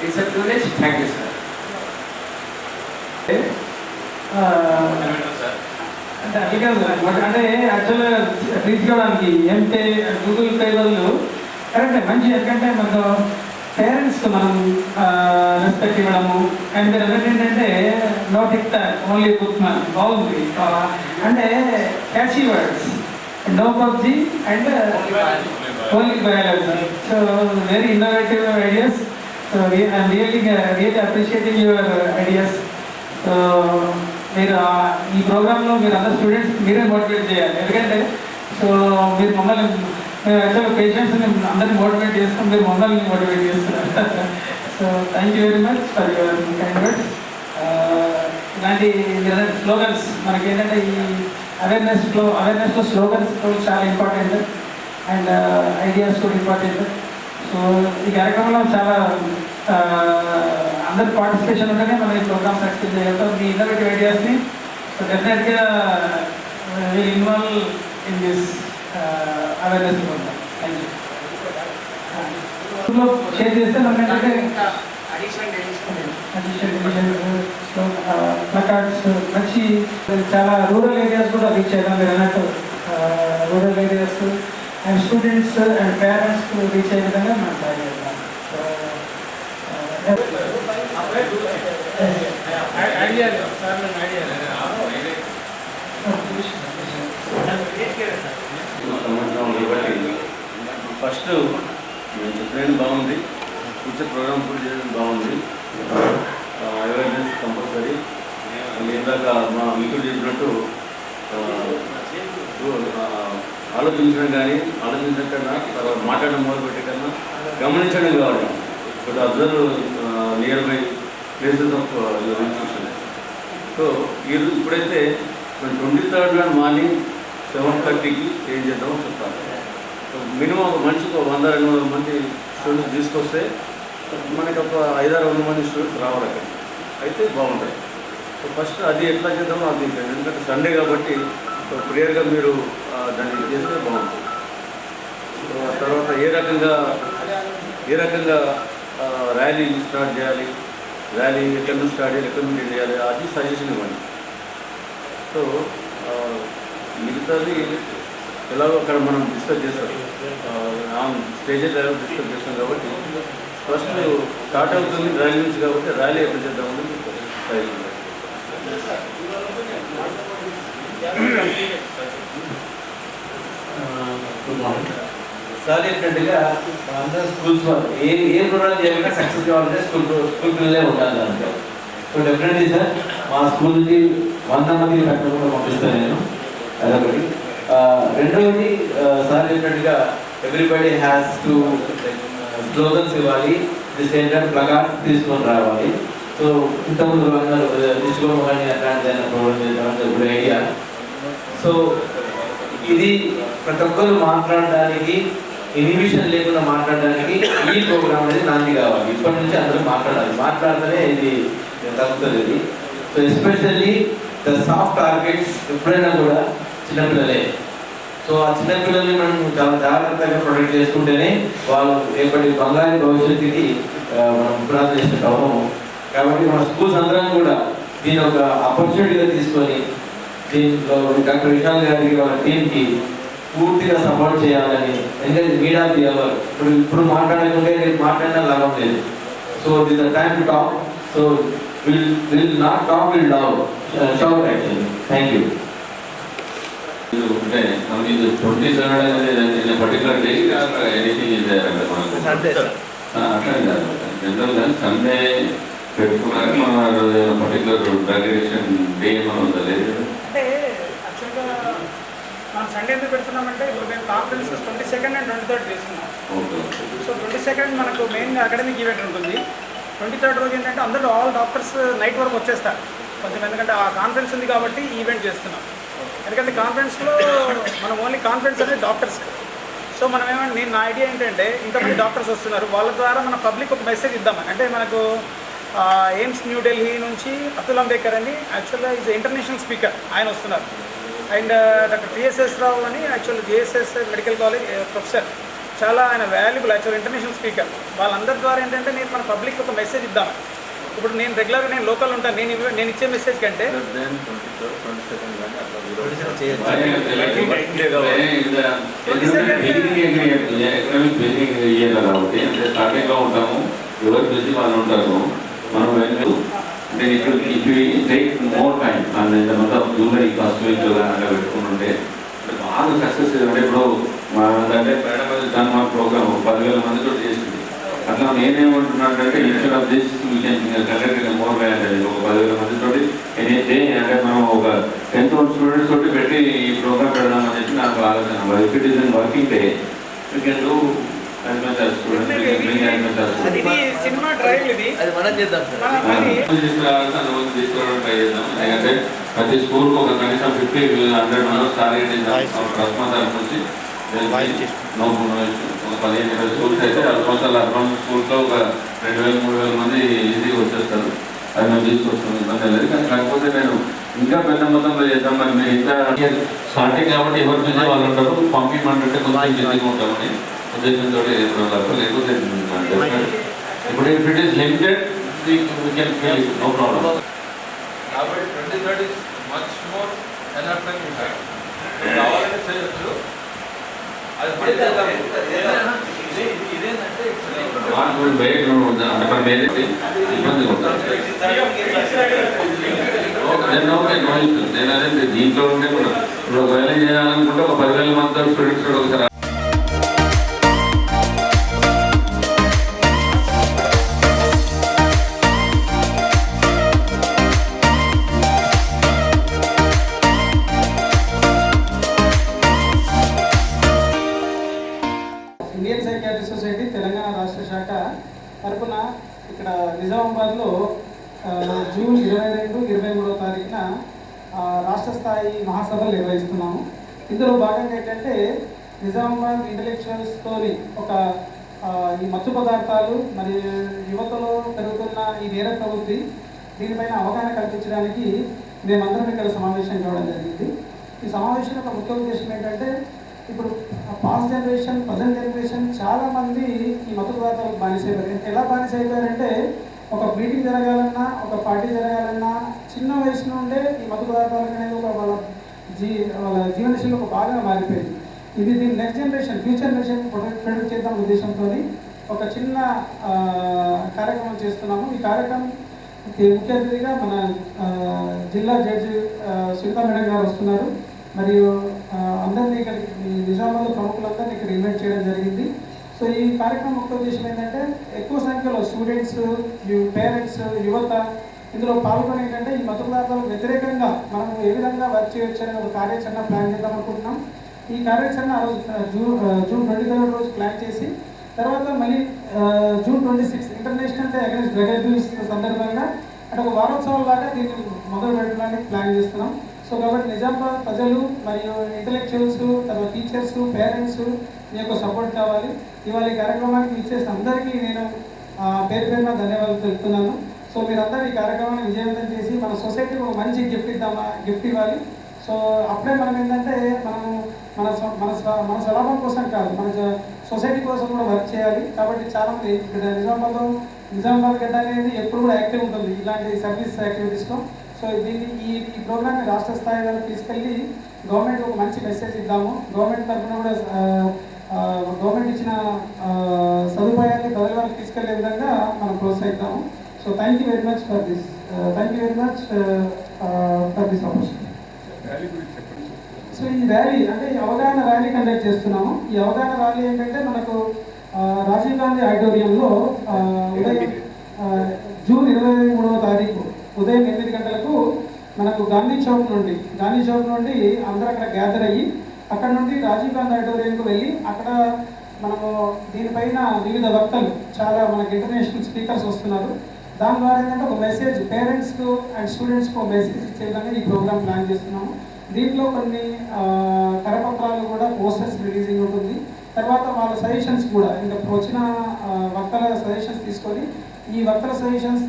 A privilege thank you sir అంటే అది కాదు అంటే యాక్చువల్గా రీచ్ కావడానికి ఏం పే గూగుల్ పే బదులు కరెక్ట్ మంచి ఎందుకంటే మనకు పేరెంట్స్కి మనం రెస్పెక్ట్ ఇవ్వడము అండ్ మీరు ఏంటంటే no tick only book man బాగుంది. అంటే catchy words no PUBG and only biology so very innovative ideas so I'm really really, appreciating your ideas so మీరు ఈ ప్రోగ్రాంలో మీరు అందరు స్టూడెంట్స్ మీరే మోటివేట్ చేయాలి. ఎందుకంటే సో మీరు మమ్మల్ని యాక్చువల్గా పేషెంట్స్ని అందరిని మోటివేట్ చేస్తాం మీరు మమ్మల్ని మోటివేట్ చేస్తున్నారు. So thank you very much for your kind words ఇలాంటి స్లోగన్స్ మనకి ఏంటంటే ఈ అవేర్నెస్లో అవేర్నెస్లో స్లోగన్స్ చాలా ఇంపార్టెంట్ అండ్ ఐడియాస్ కూడా ఇంపార్టెంట్ సో ఈ కార్యక్రమంలో చాలా అందరి పార్టిసిపేషన్ ఉంటేనే మనం ఈ ప్రోగ్రామ్ సక్సెస్ చేయగలుగుతాం మీ ఇన్నోవేటివ్ ఐడియాస్ని సో డెఫినెట్గా will involve in this awareness program thank you share చేస్తే మనం ఏంటంటే ప్లకార్డ్స్ మంచి చాలా రూరల్ ఏరియాస్ కూడా రీచ్ అయ్యాం మీరు అన్నట్టు rural areas and students and parents reach అయ్యే విధంగా మనం ట్రై చేద్దాం ఫస్ట్ నేను చెప్పినది బాగుంది ఫ్యూచర్ ప్రోగ్రామ్ కూడా చేయడం బాగుంది అవేర్నెస్ కంపల్సరీ ఇందాక మా మిత్రుడు చెప్పినట్టు ఆ, ఆలోచించడం కానీ ఆలోచించడం కన్నా తర్వాత మాట్లాడడం మొదలుపెట్టే కన్నా గమనించడం కావాలి. ఇప్పుడు observe near by places of your institution so ఈరోజు ఇప్పుడైతే ట్వంటీ థర్డ్ నాడు మార్నింగ్ సెవెన్ థర్టీకి ఏం చేద్దామో చెప్తాను. మినిమం ఒక మనిషికి ఒక వంద రెండు వందల మంది స్టూడెంట్స్ తీసుకొస్తే మనకి ఒక ఐదారు వందల మంది స్టూడెంట్స్ రావాలి అక్కడ. అయితే బాగుంటాయి. సో ఫస్ట్ అది ఎట్లా చేద్దామో అది ఎందుకంటే సండే కాబట్టి సో క్లియర్గా మీరు దాన్ని చేస్తే బాగుంటుంది. తర్వాత ఏ రకంగా ఏ రకంగా ర్యాలీ స్టార్ట్ చేయాలి ర్యాలీ ఎక్కడి నుంచి స్టార్ట్ చేయాలి ఎక్కడి నుంచి చేయాలి అది సజెషన్ ఇవ్వండి. సో మిగతాది ఎలాగో అక్కడ మనం డిస్కస్ చేస్తాం. స్టేజ్ లెవెల్ డిస్కస్ చేస్తాం కాబట్టి ఫస్ట్ స్టార్ట్ అవుతుంది ర్యాలీ నుంచి కాబట్టి ర్యాలీ ఎప్పుడు చేద్దామని సజెషన్ గుడ్ సార్ ఏంటంటే అందరూ స్కూల్స్ ఏ ఏ ప్రోగ్రామ్ చేయాలంటే సక్సెస్ కావాలంటే స్కూల్ స్కూల్ పిల్లలే ఉండాలి దాంట్లో. సో డెఫినెట్లీ సార్ మా స్కూల్ నుంచి వంద మంది తప్పకుండా పంపిస్తాను నేను. అదొకటి. రెండవది సార్ చెప్పినట్టుగా ఎవ్రీబడి హ్యాస్ టు స్లోగన్స్ ఇవ్వాలి. ది సేమ్ టైం ప్లకార్డ్స్ తీసుకొని రావాలి. సో ఇంతకుముందు అన్నారు డిస్కో కానీ అట్లాంటి ప్రోగ్రామ్ చేద్దామని గుడ్ ఐడియా సో ఇది ప్రతి ఒక్కరు మాట్లాడడానికి ఇన్హిబిషన్ లేకుండా మాట్లాడడానికి ఈ ప్రోగ్రామ్ అనేది నాంది కావాలి. ఇప్పటి నుంచి అందరూ మాట్లాడాలి. మాట్లాడితేనే ఇది తగ్గుతుంది ఇది so especially the soft targets ఎప్పుడైనా కూడా చిన్నపిల్లలే. సో ఆ చిన్నపిల్లల్ని మనం చాలా జాగ్రత్తగా ప్రొటెక్ట్ చేసుకుంటేనే వాళ్ళు రేపటి బంగారు భవిష్యత్తుకి మనం పునాది చేసినట్టు అవుతాము కాబట్టి మన స్కూల్స్ అందరం కూడా దీని ఒక ఆపర్చునిటీగా తీసుకొని దీంట్లో డాక్టర్ విశాల్ గారికి వాళ్ళ టీంకి పూర్తిగా సపోర్ట్ చేయాలని ఎందుకంటే మీడియా ది ఎవర్ ఇప్పుడు ఇప్పుడు మాట్లాడకుంటే రేపు మాట్లాడినా లాభం లేదు. So this the time to talk so will will not talk will love shout actually thank you ಇದು అంటే మనకి ఇది ట్వంటీ సెవెన్ అనేది particular day anything is there అంటే మనకు సండే ఆ, అట్లా కాదు జనరల్గా సండే పెట్టుకున్నాక మన పర్టికులర్ డ్రగ్ డే మనం ఉందా లేదు కదా? అంటే యాక్చువల్గా మనం సండే ఎందుకు పెడుతున్నామంటే ఇప్పుడు మేము conference twenty second and twenty third చేస్తున్నాం. సో ట్వంటీ సెకండ్ మనకు మెయిన్ అకాడమిక్ ఈవెంట్ ఉంటుంది. ట్వంటీ థర్డ్ రోజు ఏంటంటే అందరూ ఆల్ డాక్టర్స్ నైట్ వరకు వచ్చేస్తారు. కొంచెం ఎందుకంటే ఆ కాన్ఫరెన్స్ ఉంది కాబట్టి ఈవెంట్ చేస్తున్నాం. ఎందుకంటే కాన్ఫరెన్స్లో మనం ఓన్లీ కాన్ఫరెన్స్ అనేది డాక్టర్స్ సో మనం ఏమంటే నేను నా ఐడియా ఏంటంటే ఇంతమంది డాక్టర్స్ వస్తున్నారు. వాళ్ళ ద్వారా మన పబ్లిక్ ఒక మెసేజ్ ఇద్దామని. అంటే మనకు ఎయిమ్స్ న్యూఢిల్లీ నుంచి అతుల్ అంబేద్కర్ అని యాక్చువల్గా ఈజ్ ఇంటర్నేషనల్ స్పీకర్ ఆయన వస్తున్నారు. And doctor T S S Rao అని actual J S S medical college professor. చాలా ఆయన వాల్యుబుల్ యాక్చువల్ ఇంటర్నేషనల్ స్పీకర్ వాళ్ళందరి ద్వారా ఏంటంటే నేను మన పబ్లిక్ ఒక మెసేజ్ ఇద్దాం. ఇప్పుడు నేను రెగ్యులర్గా నేను లోకల్ ఉంటాను. నేను నేను ఇచ్చే మెసేజ్ కంటే. ఉంటాము. ఎవరు బిజీ వాళ్ళు ఉంటారు. మనం వెళ్ళు అంటే ఇక్కడ if take more time and ఇంత మొత్తం జూలై ఫస్ట్ వీక్లో అట్లా పెట్టుకుంటుంటే బాగా సక్సెస్ అంటే ఇప్పుడు మా అంటే మేడం దాని మా ప్రోగ్రామ్ పదివేల మందితో చేసింది. అట్లా నేనేమంటున్నానంటే instead of this we more ban ఒక పదివేల మందితో ఎనీతే అంటే మనం ఒక టెన్ థౌసండ్ స్టూడెంట్స్ తోటి పెట్టి ఈ ప్రోగ్రామ్ పెడదామని చెప్పి నాకు ఆలోచన. If it is in working day you can do cinema trial ఇది. అది మనం చేద్దాం తీసుకురావడం ట్రై చేద్దాం. ఎందుకంటే ప్రతి స్కూల్కి ఒక కనీసం ఫిఫ్టీ హండ్రెడ్ మెంబర్స్ టార్గెట్ నుంచి నో ఒక పదిహేను ఇరవై స్కూల్స్ అయితే ఆల్మోస్ట్ అలా అరౌండ్ స్కూల్స్లో ఒక రెండు వేల మూడు వేల మంది ఈజీగా వచ్చేస్తారు. అది మేము తీసుకొస్తాం ఇబ్బంది లేదు. కానీ కాకపోతే నేను ఇంకా పెద్ద మొత్తంలో చేద్దాం. మరి మీరు ఇంకా స్టార్టింగ్ కాబట్టి ఎవరు బిజీ వాళ్ళు ఉంటారు. పంపించమంటే కొంచెం బిజీగా ఉంటామని. ఉద్దేశంతో లేకపోతే ఇప్పుడు if it is limited can feel no problem కాబట్టి twenty third is much more enough time ఉంటాయి కావాలంటే చేయొచ్చు అది ఇదేంటంటే బయట అక్కడ ఇబ్బంది నేను ఓకే నేను అదే దీంట్లో ఉంటే కూడా ఇప్పుడు ఒకవేళ చేయాలనుకుంటే ఒక పదివేల మంది స్టూడెంట్స్ కూడా ఒకసారి ఇండియన్ సొసైటీ తెలంగాణ రాష్ట్ర శాఖ తరపున ఇక్కడ నిజామాబాద్లో జూన్ ఇరవై రెండు ఇరవై మూడో తారీఖున రాష్ట్ర స్థాయి మహాసభలు నిర్వహిస్తున్నాము. ఇందులో భాగంగా ఏంటంటే నిజామాబాద్ ఇంటలెక్చువల్స్తోని ఒక ఈ మత్తు పదార్థాలు మరియు యువతలో పెరుగుతున్న ఈ నేర ప్రవృత్తి దీనిపైన అవగాహన కల్పించడానికి మేమందరం ఇక్కడ సమావేశం కావడం జరిగింది. ఈ సమావేశం యొక్క ముఖ్య ఉద్దేశం ఏంటంటే ఇప్పుడు పాస్ట్ జనరేషన్ ప్రజెంట్ జనరేషన్ చాలా మంది ఈ మత పదార్థాలకు బానిస అయిపోయారు ఎలా బానిస అయిపోయారంటే ఒక మీటింగ్ జరగాలన్నా ఒక పార్టీ జరగాలన్నా చిన్న వయసు నుండే ఈ మత పదార్థాలకు అనేది ఒక వాళ్ళ జీ వాళ్ళ జీవనశైలి ఒక భాగంగా మారిపోయింది. ఇది దీని next generation future generation product చేద్దాం ఉద్దేశంతో ఒక చిన్న కార్యక్రమం చేస్తున్నాము. ఈ కార్యక్రమం ముఖ్య అతిథిగా మన జిల్లా జడ్జి సునీతా మేడం గారు వస్తున్నారు. మరియు అందరినీ ఇక్కడ నిజామాబాద్ ప్రముఖులందరినీ ఇక్కడ ఇన్వైట్ చేయడం జరిగింది. సో ఈ కార్యక్రమం ముఖ్య ఉద్దేశం ఏంటంటే ఎక్కువ సంఖ్యలో స్టూడెంట్స్ పేరెంట్స్ యువత ఇందులో పాల్గొని ఏంటంటే ఈ మత పదార్థాలకు వ్యతిరేకంగా మనం ఏ విధంగా వర్క్ చేయొచ్చు అనే ఒక కార్యాచరణ ప్లాన్ చేద్దాం అనుకుంటున్నాం. ఈ కార్యాచరణ ఆ రోజు జూన్ జూన్ ట్వంటీ థర్డ్ రోజు ప్లాన్ చేసి తర్వాత మళ్ళీ June twenty six international day against drug abuse సందర్భంగా అంటే ఒక వారోత్సవం లాగా దీన్ని మొదలు పెట్టడానికి ప్లాన్ చేస్తున్నాం. సో కాబట్టి నిజామాబాద్ ప్రజలు మరియు ఇంటలెక్చువల్స్ తర్వాత టీచర్స్ పేరెంట్స్ మీ యొక్క సపోర్ట్ కావాలి. ఇవాళ ఈ కార్యక్రమానికి ఇచ్చేసిన అందరికీ నేను పేరు పేరున ధన్యవాదాలు తెలుపుతున్నాను. సో మీరందరూ ఈ కార్యక్రమాన్ని విజయవంతం చేసి మన సొసైటీకి ఒక మంచి గిఫ్ట్ ఇద్దామా గిఫ్ట్ ఇవ్వాలి. సో అప్పుడే మనం ఏంటంటే మనము మన మన మన స్వలాభం కోసం కాదు మన సొసైటీ కోసం కూడా వర్క్ చేయాలి. కాబట్టి చాలా మంది ఇక్కడ నిజామాబాద్లో నిజామాబాద్ గడ్డ అనేది ఎప్పుడు కూడా యాక్టివ్ ఉంటుంది ఇలాంటి సర్వీస్ యాక్టివిటీస్లో సో దీన్ని ఈ ఈ ప్రోగ్రామ్ని రాష్ట్ర స్థాయి వరకు తీసుకెళ్ళి గవర్నమెంట్ ఒక మంచి మెసేజ్ ఇద్దాము. గవర్నమెంట్ తరఫున కూడా గవర్నమెంట్ ఇచ్చిన సదుపాయాన్ని ప్రజల వరకు తీసుకెళ్ళే విధంగా మనం ప్రోత్సహిద్దాము. So thank you very much for this thank you very much for this opportunity so ఈ ర్యాలీ అంటే ఈ అవగాహన ర్యాలీ కండక్ట్ చేస్తున్నాము. ఈ అవగాహన ర్యాలీ ఏంటంటే మనకు రాజీవ్ గాంధీ ఆడిటోరియంలో ఉదయం జూన్ ఇరవై మూడవ తారీఖు ఉదయం ఎనిమిది మనకు గాంధీ చౌక్ నుండి గాంధీ చౌక్ నుండి అందరూ అక్కడ గ్యాదర్ అయ్యి అక్కడ నుండి రాజీవ్ గాంధీ ఆడిటోరియంకు వెళ్ళి అక్కడ మనము దీనిపైన వివిధ వక్తలు చాలా మనకి ఇంటర్నేషనల్ స్పీకర్స్ వస్తున్నారు. దాని ద్వారా ఏంటంటే ఒక మెసేజ్ పేరెంట్స్కు అండ్ స్టూడెంట్స్కు ఒక మెసేజ్ ఇచ్చే విధంగా ఈ ప్రోగ్రామ్ ప్లాన్ చేస్తున్నాము. దీంట్లో కొన్ని కరపత్రాలు కూడా పోస్టర్స్ రిలీజింగ్ ఉంటుంది. తర్వాత వాళ్ళ సజెషన్స్ కూడా ఇంకా వచ్చిన వక్తల సజెషన్స్ తీసుకొని ఈ వక్తల సజెషన్స్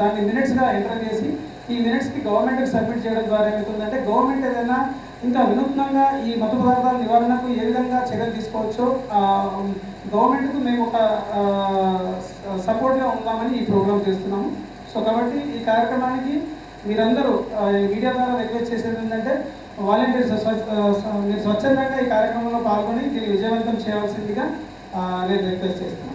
దాన్ని మినిట్స్గా ఎంటర్ చేసి ఈ మినిట్స్కి గవర్నమెంట్కి సబ్మిట్ చేయడం ద్వారా ఏమవుతుందంటే గవర్నమెంట్ ఏదైనా ఇంకా వినూత్నంగా ఈ మత పదార్థాల నివారణకు ఏ విధంగా చర్యలు తీసుకోవచ్చో గవర్నమెంట్కు మేము ఒక సపోర్ట్గా ఉందామని ఈ ప్రోగ్రామ్ చేస్తున్నాము. సో కాబట్టి ఈ కార్యక్రమానికి మీరందరూ మీడియా ద్వారా రిక్వెస్ట్ చేసేది ఏంటంటే వాలంటీర్స్ మీరు స్వచ్ఛందంగా ఈ కార్యక్రమంలో పాల్గొని దీన్ని విజయవంతం చేయాల్సిందిగా నేను రిక్వెస్ట్ చేస్తున్నాను